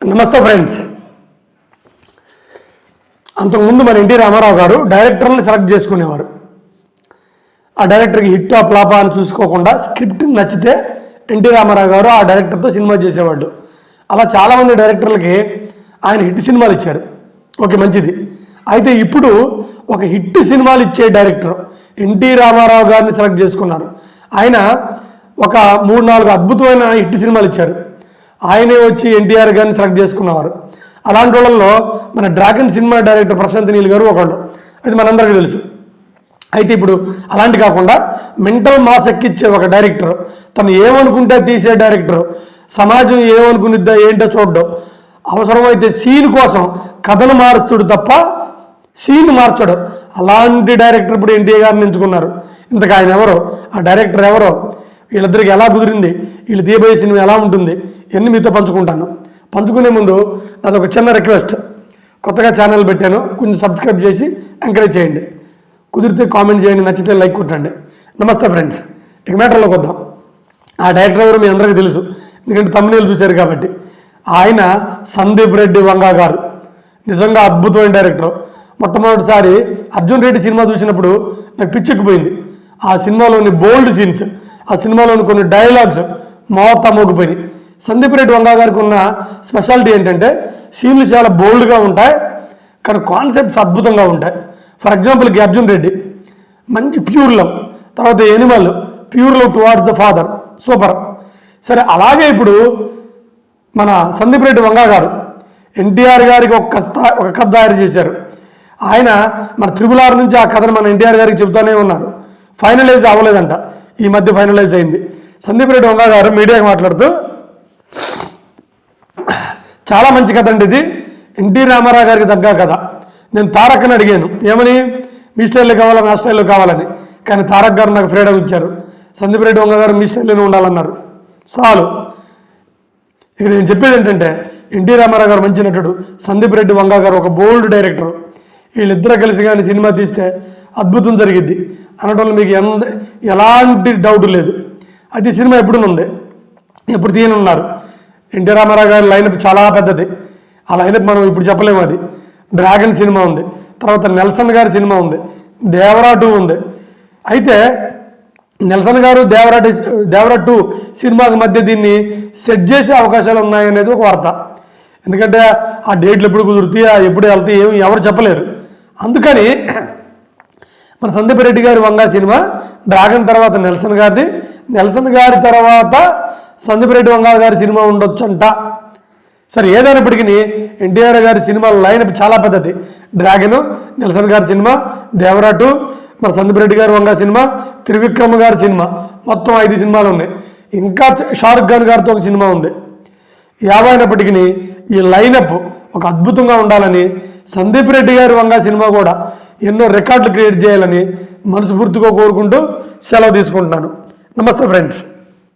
నమస్తే ఫ్రెండ్స్. అంతకుముందు మన ఎన్టీ రామారావు గారు డైరెక్టర్ని సెలెక్ట్ చేసుకునేవారు. ఆ డైరెక్టర్కి హిట్ ఆ ఫ్లాపా అని చూసుకోకుండా స్క్రిప్ట్ నచ్చితే ఎన్టీ రామారావు గారు ఆ డైరెక్టర్తో సినిమా చేసేవాళ్ళు. అలా చాలామంది డైరెక్టర్లకి ఆయన హిట్ సినిమాలు ఇచ్చారు. ఓకే మంచిది. అయితే ఇప్పుడు ఒక హిట్ సినిమాలు ఇచ్చే డైరెక్టర్ ఎన్టీ రామారావు గారిని సెలెక్ట్ చేసుకున్నారు. ఆయన ఒక మూడు నాలుగు అద్భుతమైన హిట్ సినిమాలు ఇచ్చారు. ఆయనే వచ్చి ఎన్టీఆర్ గారిని సెలెక్ట్ చేసుకున్నవారు. అలాంటి వాళ్ళల్లో మన Dragon cinema director Prashanth Neel గారు ఒకళ్ళు. అది మనందరికీ తెలుసు. అయితే ఇప్పుడు అలాంటి కాకుండా మెంటల్ మాస్ ఎక్కిచ్చే ఒక డైరెక్టర్ తను ఏమనుకుంటే తీసే డైరెక్టర్ సమాజం ఏమనుకునిద్దా ఏంటో చూడడం. అవసరమైతే సీన్ కోసం కథను మారుస్తుడు తప్ప సీన్ మార్చడు. అలాంటి డైరెక్టర్ ఇప్పుడు ఎన్టీఆర్ గారిని ఎంచుకున్నారు. ఇంతకు ఆయన ఎవరో? ఆ డైరెక్టర్ ఎవరో? వీళ్ళిద్దరికి ఎలా కుదిరింది? వీళ్ళు తీయబోయే సినిమా ఎలా ఉంటుంది? ఇవన్నీ మీతో పంచుకుంటాను? పంచుకునే ముందు నాది ఒక చిన్న రిక్వెస్ట్. కొత్తగా ఛానల్ పెట్టాను. కొంచెం సబ్స్క్రైబ్ చేసి ఎంకరేజ్ చేయండి. కుదిరితే కామెంట్ చేయండి. నచ్చితే లైక్ కొట్టండి. నమస్తే ఫ్రెండ్స్. ఇక మ్యాటర్లోకి వద్దాం. ఆ డైరెక్టర్ ఎవరు మీ అందరికీ తెలుసు. ఎందుకంటే తమ్ముళ్ళు చూశారు కాబట్టి. ఆయన సందీప్ రెడ్డి వంగా గారు. నిజంగా అద్భుతమైన డైరెక్టర్. మొట్టమొదటిసారి అర్జున్ రెడ్డి సినిమా చూసినప్పుడు నాకు పిచ్చెక్కిపోయింది ఆ సినిమాలోని బోల్డ్ సీన్స్ ఆ సినిమాలోని కొన్ని డైలాగ్స్ మోత మోగిపోయినాయి. సందీప్ రెడ్డి వంగా గారికి ఉన్న స్పెషాలిటీ ఏంటంటే సీన్లు చాలా బోల్డ్గా ఉంటాయి. కానీ కాన్సెప్ట్స్ అద్భుతంగా ఉంటాయి. ఫర్ ఎగ్జాంపుల్ అర్జున్ రెడ్డి మంచి ప్యూర్ లవ్ తర్వాత Animal pure love towards the father super. సరే అలాగే ఇప్పుడు మన సందీప్ రెడ్డి వంగా గారు ఎన్టీఆర్ గారికి ఒక కథ ఒక కథ తయారు చేశారు. ఆయన మన త్రిపుల్ ఆర్ నుంచి ఆ కథను మన ఎన్టీఆర్ గారికి చెబుతూనే ఉన్నారు. ఫైనలైజ్ అవ్వలేదంట. ఈ మధ్య ఫైనలైజ్ అయింది. సందీప్ రెడ్డి వంగా గారు మీడియాకి మాట్లాడుతూ చాలా మంచి కథ అండి ఇది. ఎన్టీ రామారావు గారికి తగ్గ కథ. నేను తారక్ని అడిగాను ఏమని? మీ స్టైల్లో కావాలా? నా స్టైల్లో కావాలని. కానీ తారక్ గారు నాకు ఫ్రీడమ్ ఇచ్చారు. సందీప్ రెడ్డి వంగ గారు మీ స్టైల్లోనే ఉండాలన్నారు. చాలు. ఇక నేను చెప్పేది ఏంటంటే ఎన్టీ రామారావు గారు మంచి నటుడు సందీప్ రెడ్డి వంగ గారు ఒక బోల్డ్ డైరెక్టర్. వీళ్ళిద్దరూ కలిసి కానీ సినిమా తీస్తే అద్భుతం జరిగిద్ది. అనటంలో మీకు ఎంత ఎలాంటి డౌట్ లేదు. అది సినిమా ఎప్పుడు ఎప్పుడు తీయనున్నారు? ఎన్టీ రామారావు గారి లైనప్ చాలా పెద్దది. ఆ లైనప్ మనం ఇప్పుడు చెప్పలేము అది. డ్రాగన్ సినిమా ఉంది. తర్వాత నెల్సన్ గారి సినిమా ఉంది. దేవరా టూ ఉంది. అయితే నెల్సన్ గారు దేవరా డి- దేవరా టూ సినిమాకి మధ్య దీన్ని సెట్ చేసే అవకాశాలు ఉన్నాయనేది ఒక వార్త. ఎందుకంటే ఆ డేట్లు ఎప్పుడు కుదురుతాయి ఆ ఎప్పుడు వెళ్తాయి ఏమి ఎవరు చెప్పలేరు. అందుకని మన సందీప్ రెడ్డి గారి వంగా సినిమా డ్రాగన్ తర్వాత నెల్సన్ గారిది. నెల్సన్ గారి తర్వాత సందీప్ రెడ్డి వంగా గారి సినిమా ఉండొచ్చంట. సరే ఏదైనప్పటికీ ఎన్టీఆర్ గారి సినిమా లైన్ చాలా పెద్దది. డ్రాగన్ నిల్సన్ గారి సినిమా దేవరాటు మన సందీప్ రెడ్డి గారు వంగా సినిమా త్రివిక్రమ గారి సినిమా మొత్తం ఐదు సినిమాలు ఉన్నాయి. ఇంకా షారుఖ్ ఖాన్ గారితో ఒక సినిమా ఉంది. యావైనప్పటికీ ఈ లైనప్ ఒక అద్భుతంగా ఉండాలని సందీప్ రెడ్డి గారి వంగా సినిమా కూడా ఎన్నో రికార్డులు క్రియేట్ చేయాలని మనస్ఫూర్తిగా కోరుకుంటూ సెలవు తీసుకుంటున్నాను. నమస్తే ఫ్రెండ్స్